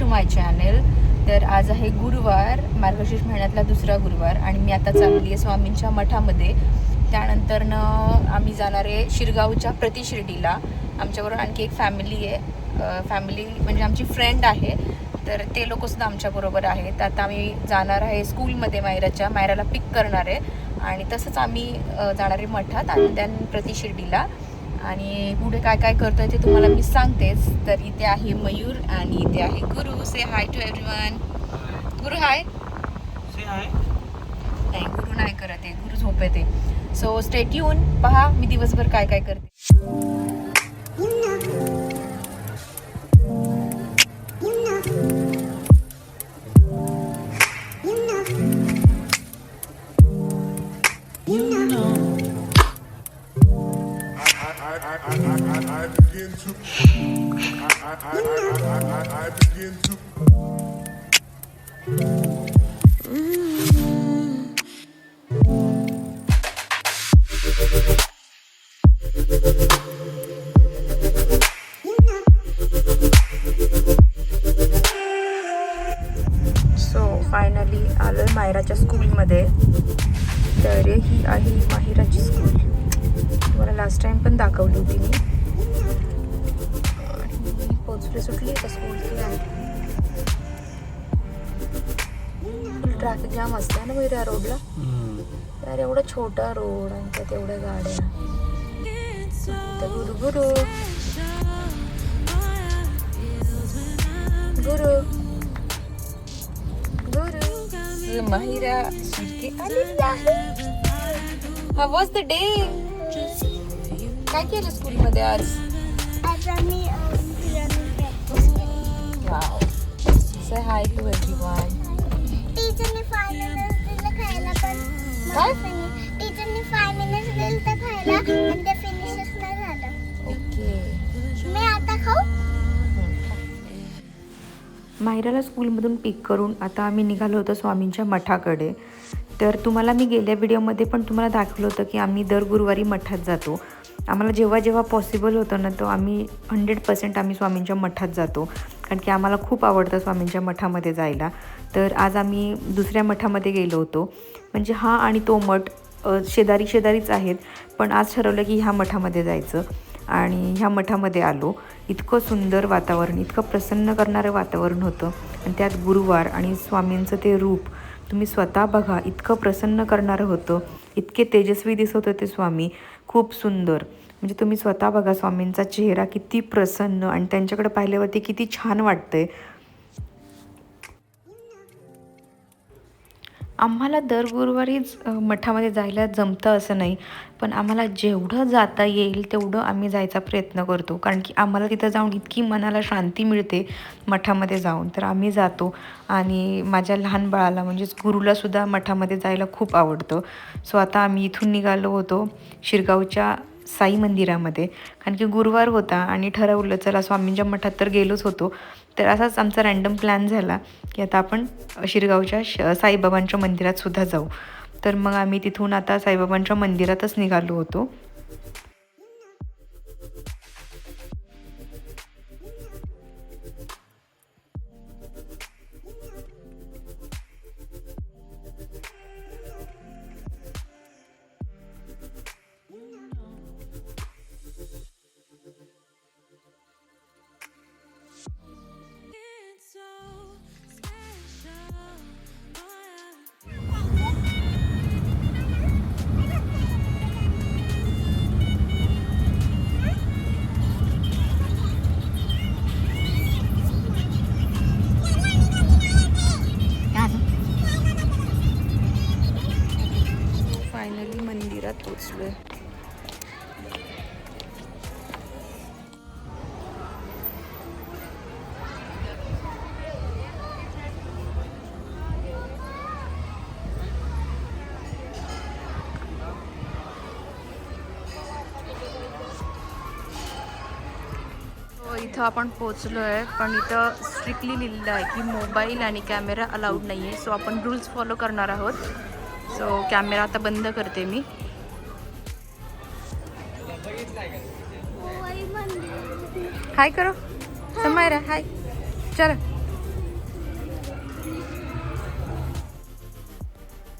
To my channel तर आज आहे गुरुवार मार्गशीर्ष महिन्यातला दुसरा गुरुवार आणि मी आता चालली आहे स्वामींच्या मठामध्ये. त्यानंतरनं आम्ही जाणार आहे शिरगावच्या प्रतिशिर्डीला. आमच्याबरोबर आणखी एक फॅमिली आहे. फॅमिली म्हणजे आमची फ्रेंड आहे. तर ते लोकसुद्धा आमच्याबरोबर आहेत. आता आम्ही जाणार आहे स्कूलमध्ये मायराच्या. मायराला पिक करणार आहे. आणि तसंच आम्ही जाणार आहे मठात आणि त्यान प्रतिशिर्डीला. आणि पुढे काय काय करतोय ते तुम्हाला मी सांगतेच. तर इथे आहे मयूर आणि इथे आहे गुरु. से हाय टू एव्हरीवन गुरु हाय नाही गुरु नाही करत आहे. गुरु झोपेते सो स्टेट येऊन पहा मी दिवसभर काय काय करते. I, I, I, I, I begin to. I, begin to. So finally आलोय आहे मायराच्या स्कूलमध्ये तर ही आहे माहिराची स्कूल तुम्हाला लास्ट टाइम पण दाखवली होती मी. आणि पोचले सुटली का स्कूल आहे. ट्रॅफिक जाम असतं ना या रोडला यार एवढा छोटा रोड आणि त्यात एवढ्या गाड्या. गुरु गुरु. गुरु. गुरु. माहिरा हा वॉज द डे काय केलं स्कूलमध्ये आज? आम्ही wow say hi to everyone टीचरने five minutes दिलं खायला पण काय? टीचरने फाय मिनिट्स दिलं तर खायला आणि ते फिनिशच नाही झालं. ओके मी आता खाऊ? मायराला स्कूलमधून पिक करून आता आम्ही निघालो होतो स्वामींच्या मठाकडे. तर तुम्हाला मी गेल्या व्हिडिओमध्ये पण तुम्हाला दाखवलं होतं की आम्ही दर गुरुवारी मठात जातो. आम्हाला जेव्हा जेव्हा पॉसिबल होतं ना तो आम्ही हंड्रेड पर्सेंट आम्ही स्वामींच्या मठात जातो. कारण की आम्हाला खूप आवडतं स्वामींच्या मठामध्ये जायला. तर आज आम्ही दुसऱ्या मठामध्ये गेलो होतो. म्हणजे हा आणि तो मठ शेजारी शेजारीच आहेत. पण आज ठरवलं की ह्या मठामध्ये जायचं. आणि ह्या मठामध्ये आलो. इतकं सुंदर वातावरण इतकं प्रसन्न करणारं वातावरण होतं. आणि त्यात गुरुवार आणि स्वामींचं ते रूप तुम्ही स्वतः बघा इतकं प्रसन्न करणारं होतं. इतके तेजस्वी दिसत होते स्वामी. खूप सुंदर. म्हणजे तुम्ही स्वतः बघा स्वामींचा चेहरा किती प्रसन्न आणि त्यांच्याकडे पाहिल्यावरती किती छान वाटतंय. आम्हाला दर गुरुवारीच मठामध्ये जायला जमतं असं नाही. पण आम्हाला जेवढं जाता येईल तेवढं आम्ही जायचा प्रयत्न करतो. कारण की आम्हाला तिथं जाऊन इतकी मनाला शांती मिळते मठामध्ये जाऊन. तर आम्ही जातो. आणि माझ्या लहान बाळाला म्हणजेच गुरुलासुद्धा मठामध्ये जायला खूप आवडतं. सो आता आम्ही इथून निघालो होतो शिरगावच्या साई मंदिरामध्ये. कारण की गुरुवार होता आणि ठरवलं चला स्वामींच्या मठात तर गेलोच होतो. तर असाच आमचा रॅन्डम प्लॅन झाला की आता आपण शिरगावच्या श साईबाबांच्या मंदिरातसुद्धा जाऊ. तर मग आम्ही तिथून आता साईबाबांच्या मंदिरातच निघालो होतो. इथं आपण पोचलो आहे पण इथं स्ट्रिक्टली लिहिलेलं आहे की मोबाईल आणि कॅमेरा अलाउड नाही आहे सो आपण रूल्स फॉलो करणार आहोत. सो कॅमेरा आता बंद करते मी. हाय करो समायरा हाय चला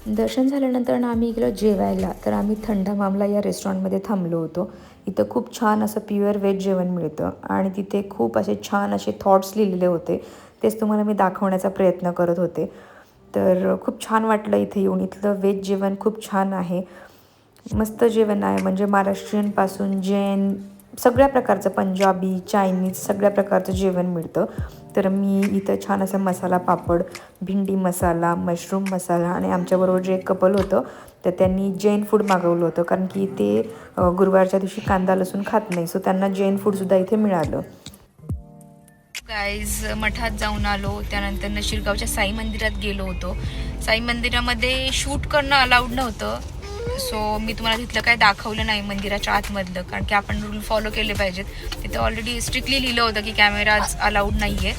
दर्शन झाल्यानंतर ना आम्ही गेलो जेवायला तर आम्ही थंड मामला या रेस्टॉरंटमध्ये थांबलो होतो. इथं खूप छान असं प्युअर व्हेज जेवण मिळतं आणि तिथे खूप असे छान असे थॉट्स लिहिलेले होते. तेच तुम्हाला मी दाखवण्याचा प्रयत्न करत होते. तर खूप छान वाटलं इथे येऊन. इथलं व्हेज जेवण खूप छान आहे. मस्त जेवण आहे. म्हणजे महाराष्ट्रीयनपासून जैन सगळ्या प्रकारचं पंजाबी चायनीज सगळ्या प्रकारचं जेवण मिळतं. तर मी इथं छान असा मसाला पापड भिंडी मसाला मशरूम मसाला आणि आमच्याबरोबर जे एक कपल होतं तर त्यांनी जैन फूड मागवलं होतं. कारण की ते गुरुवारच्या दिवशी कांदा लसूण खात नाही. सो त्यांना जैन फूडसुद्धा इथे मिळालं. गाईज मठात जाऊन आलो. त्यानंतर नशिरगावच्या साई मंदिरात गेलो होतो. साई मंदिरामध्ये शूट करणं अलाउड नव्हतं. सो मी तुम्हाला तिथलं काय दाखवलं नाही मंदिराच्या आतमधलं कारण की आपण रूल फॉलो केले पाहिजेत. तिथं ऑलरेडी स्ट्रिक्टली लिहिलं होतं की कॅमेराज अलाउड नाही आहे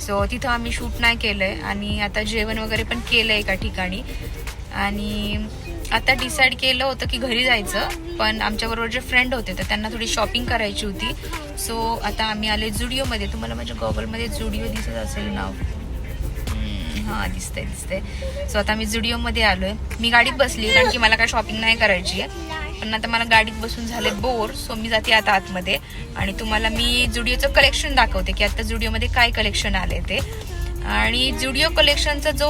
सो तिथं आम्ही शूट नाही केलं आहे आणि आता जेवण वगैरे पण केलं आहे एका ठिकाणी. आणि आता डिसाईड केलं होतं की घरी जायचं पण आमच्याबरोबर जे फ्रेंड होते तर त्यांना थोडी शॉपिंग करायची होती. सो आता आम्ही आले जुडिओमध्ये तुम्हाला माझ्या गॉगलमध्ये जुडिओ दिसत असेल नाव. हां दिसतंय दिसतंय. सो आता मी जुडिओमध्ये आलो आहे मी गाडीत बसली कारण की मला काय शॉपिंग नाही करायची आहे. पण आता मला गाडीत बसून झाले बोर सो मी जाते आता आतमध्ये. आणि तुम्हाला मी जुडिओचं कलेक्शन दाखवते की आता जुडिओमध्ये काय कलेक्शन आले ते. आणि जुडिओ कलेक्शनचा जो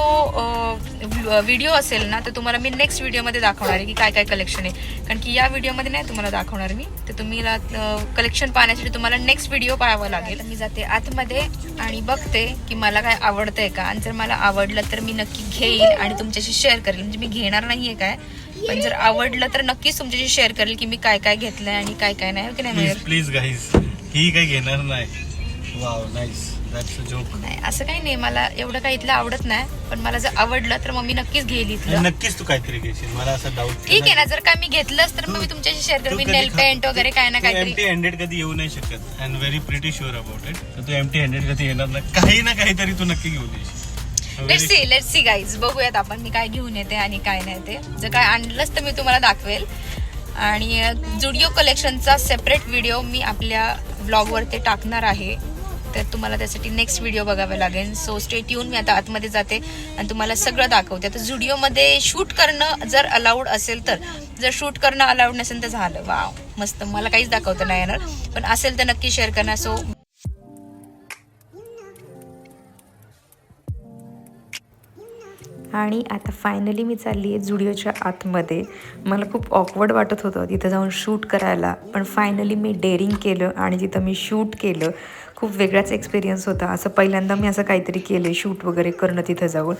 व्हिडिओ असेल ना तर तुम्हाला मी नेक्स्ट व्हिडिओमध्ये दाखवणार आहे की काय काय कलेक्शन आहे. कारण की या व्हिडिओमध्ये नाही तुम्हाला दाखवणार मी. तर तुम्ही कलेक्शन पाहण्यासाठी तुम्हाला नेक्स्ट व्हिडिओ पाहावा लागेल. मी जाते आतमध्ये आणि बघते की मला काय आवडतंय का. आणि जर मला आवडलं तर मी नक्की घेईल आणि तुमच्याशी शेअर करेल म्हणजे मी घेणार नाहीये काय पण जर आवडलं तर नक्कीच तुमच्याशी शेअर करेल की मी काय काय घेतलंय आणि काय काय नाही. हो की नाही प्लीज गाईज ही काही घेणार नाही. वाव नाईस नाही असं काही नाही. मला एवढं काही इथलं आवडत नाही पण मला जर आवडलं तर मग मी नक्कीच घेईल इथलं. नक्कीच तू काहीतरी घेशील. मला असा डाऊट ठीक आहे ना जर का मी घेतलंच तर मग मी तुमच्याशी शेअर करेन. मी नेल पेंट वगैरे काय ना एमटी काहीतरी. हंड्रेड कधी येऊ नाही शकत. And very pretty sure about it तर तू एमटी हंड्रेड कधी येणार नाही. काही ना काहीतरी तू नक्की घेऊन येशील. Let see let see guys बघूयात आपण मी काय घेऊन येते आणि काय नाही ते. जर काय आणलंच तर मी तुम्हाला दाखवेल. आणि जुडिओ कलेक्शनचा सेपरेट व्हिडिओ मी आपल्या ब्लॉगवर ते टाकणार आहे. तर तुम्हाला त्यासाठी नेक्स्ट व्हिडिओ बघावा लागेल. सो स्टेट येऊन मी आता आतमध्ये जाते आणि तुम्हाला सगळं दाखवते. आता झुडिओमध्ये शूट करणं जर अलाउड असेल तर जर शूट करणं अलाउड नसेल तर झालं. वाव मस्त. मला काहीच दाखवता नाही येणार. पण असेल तर नक्की शेअर करणार सो आणि आता फायनली मी चालली आहे जुडिओच्या आतमध्ये. मला खूप ऑकवर्ड वाटत होतं तिथं जाऊन शूट करायला. पण फायनली मी डेअरिंग केलं आणि तिथं मी शूट केलं. खूप वेगळाच एक्सपिरियन्स होता. असं पहिल्यांदा मी असं काहीतरी केलं शूट वगैरे करणं तिथं जाऊन.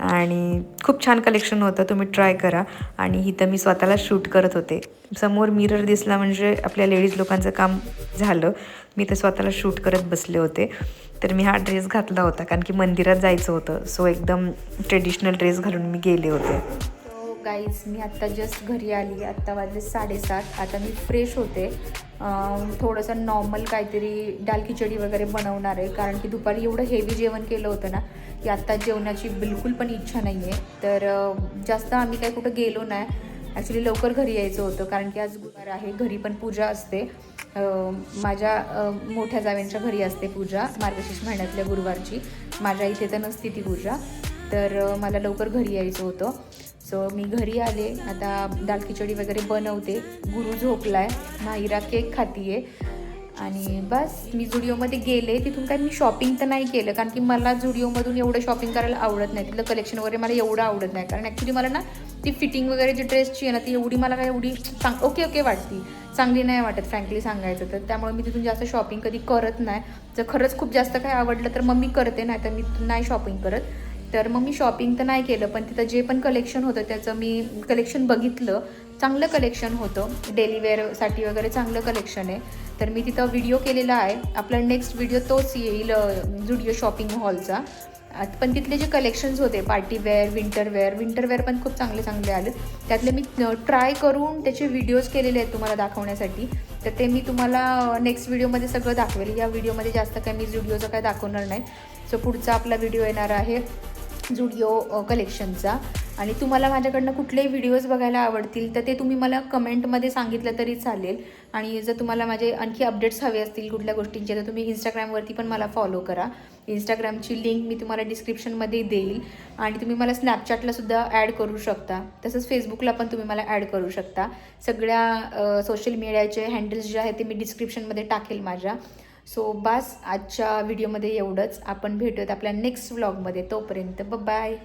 आणि खूप छान कलेक्शन होतं तुम्ही ट्राय करा. आणि इथं मी स्वतःला शूट करत होते. समोर मिरर दिसला म्हणजे आपल्या लेडीज लोकांचं काम झालं. मी तर स्वतःला शूट करत बसले होते. तर मी हा ड्रेस घातला होता कारण की मंदिरात जायचं होतं. सो एकदम ट्रेडिशनल ड्रेस घालून मी गेले होते. गाईज मी आत्ता जस्ट घरी आली. आत्ता वाजले साडेसात. आता मी फ्रेश होते. थोडंसं नॉर्मल काहीतरी डाल खिचडी वगैरे बनवणार आहे. कारण की दुपारी एवढं हेवी जेवण केलं होतं ना की आत्ता जेवणाची बिलकुल पण इच्छा नाही आहे तर जास्त आम्ही काही कुठं गेलो नाही. ॲक्च्युली लवकर घरी यायचं होतं. कारण की आज गुरुवार आहे. घरी पण पूजा असते. माझ्या मोठ्या जावेंच्या घरी असते पूजा. मार्गशीर्ष महिन्यातल्या गुरुवारची. माझ्या इथे तर नसती ती पूजा. तर मला लवकर घरी यायचं होतं. सो मी घरी आले. आता दाल खिचडी वगैरे बनवते. गुरु झोपलाय. माहिरा केक खातीये. आणि बस मी जुडिओमध्ये गेले. तिथून काय मी शॉपिंग तर नाही केलं. कारण की मला जुडिओमधून एवढं शॉपिंग करायला आवडत नाही. तिथलं कलेक्शन वगैरे मला एवढं आवडत नाही. कारण ॲक्च्युली मला ना ती फिटिंग वगैरे जी ड्रेसची आहे ना ती एवढी मला काय एवढी चांग ओके ओके वाटती. चांगली नाही वाटत फ्रँकली सांगायचं तर. त्यामुळे मी तिथून जास्त शॉपिंग कधी करत नाही. जर खरंच खूप जास्त काय आवडलं तर मग मी करते. नाही तर मी नाही शॉपिंग करत. तर मग मी शॉपिंग तर नाही केलं पण तिथं जे पण कलेक्शन होतं त्याचं मी कलेक्शन बघितलं. चांगलं कलेक्शन होतं. डेली वेअरसाठी वगैरे चांगलं कलेक्शन आहे. तर मी तिथं व्हिडिओ केलेला आहे. आपला नेक्स्ट व्हिडिओ तोच येईल जुडिओ शॉपिंग हॉलचा पण तिथले जे कलेक्शन्स होते party wear winter wear winter wear पण खूप चांगले चांगले आले त्यातले मी ट्राय करून त्याचे व्हिडिओज केलेले आहेत तुम्हाला दाखवण्यासाठी. तर ते मी तुम्हाला नेक्स्ट व्हिडिओमध्ये सगळं दाखवेल. या व्हिडिओमध्ये जास्त काय मी व्हिडिओचं काय दाखवणार नाही. सो पुढचा आपला व्हिडिओ येणार आहे. जुडिओ कलेक्शनचा आणि तुम्हाला माझ्याकडनं कुठलेही व्हिडिओज बघायला आवडतील तर ते तुम्ही मला कमेंटमध्ये सांगितलं तरी चालेल. आणि जर तुम्हाला माझे आणखी अपडेट्स हवे असतील कुठल्या गोष्टींचे तर तुम्ही इंस्टाग्रामवरती पण मला फॉलो करा. इंस्टाग्रामची लिंक मी तुम्हाला डिस्क्रिप्शनमध्ये देईल. आणि तुम्ही मला स्नॅपचॅटलासुद्धा ॲड करू शकता. तसंच फेसबुकला पण तुम्ही मला ॲड करू शकता. सगळ्या सोशल मीडियाचे हँडल्स जे आहेत ते मी डिस्क्रिप्शनमध्ये टाकेल माझ्या. सो बास आजच्या व्हिडिओमध्ये एवढंच. आपण भेटूयात आपल्या नेक्स्ट व्लॉगमध्ये तोपर्यंत बाय